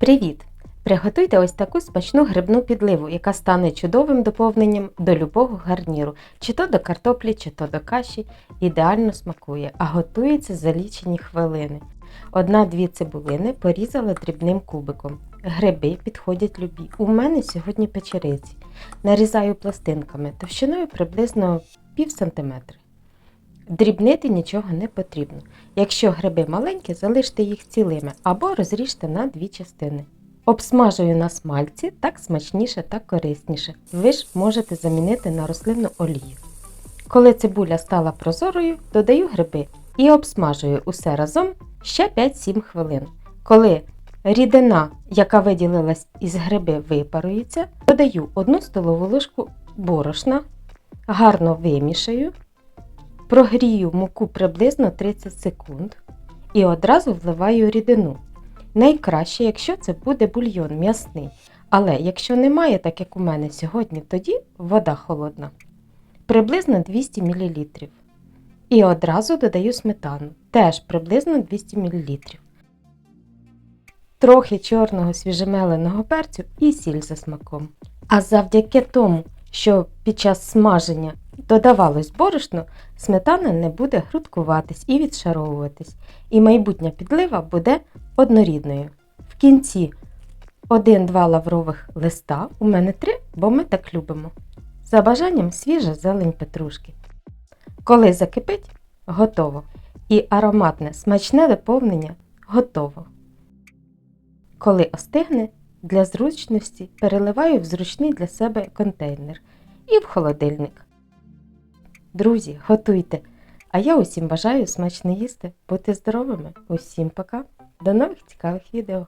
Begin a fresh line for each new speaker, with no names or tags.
Привіт! Приготуйте ось таку смачну грибну підливу, яка стане чудовим доповненням до любого гарніру, чи то до картоплі, чи то до каші. Ідеально смакує, а готується за лічені хвилини. Одна-дві цибулини порізала дрібним кубиком. Гриби підходять любі. У мене сьогодні печериці. Нарізаю пластинками товщиною приблизно пів сантиметра. Дрібнити нічого не потрібно. Якщо гриби маленькі, залиште їх цілими або розріжте на дві частини. Обсмажую на смальці так смачніше та корисніше. Ви ж можете замінити на рослинну олію. Коли цибуля стала прозорою, додаю гриби і обсмажую усе разом ще 5-7 хвилин. Коли рідина, яка виділилась із гриби, випарується, додаю 1 столову ложку борошна, гарно вимішаю, прогрію муку приблизно 30 секунд і одразу вливаю рідину. Найкраще, якщо це буде бульйон м'ясний. Але якщо немає, так як у мене сьогодні, тоді вода холодна. Приблизно 200 мл. І одразу додаю сметану, теж приблизно 200 мл. Трохи чорного свіжемеленого перцю і сіль за смаком. А завдяки тому, що під час смаження додавалось борошно, сметана не буде грудкуватись і відшаровуватись, і майбутня підлива буде однорідною. В кінці 1-2 лаврових листа, у мене 3, бо ми так любимо. За бажанням свіжа зелень петрушки. Коли закипить, готово. І ароматне смачне доповнення готово. Коли остигне, для зручності переливаю в зручний для себе контейнер і в холодильник. Друзі, готуйте! А я усім бажаю смачно їсти, бути здоровими. Усім пока! До нових цікавих відео!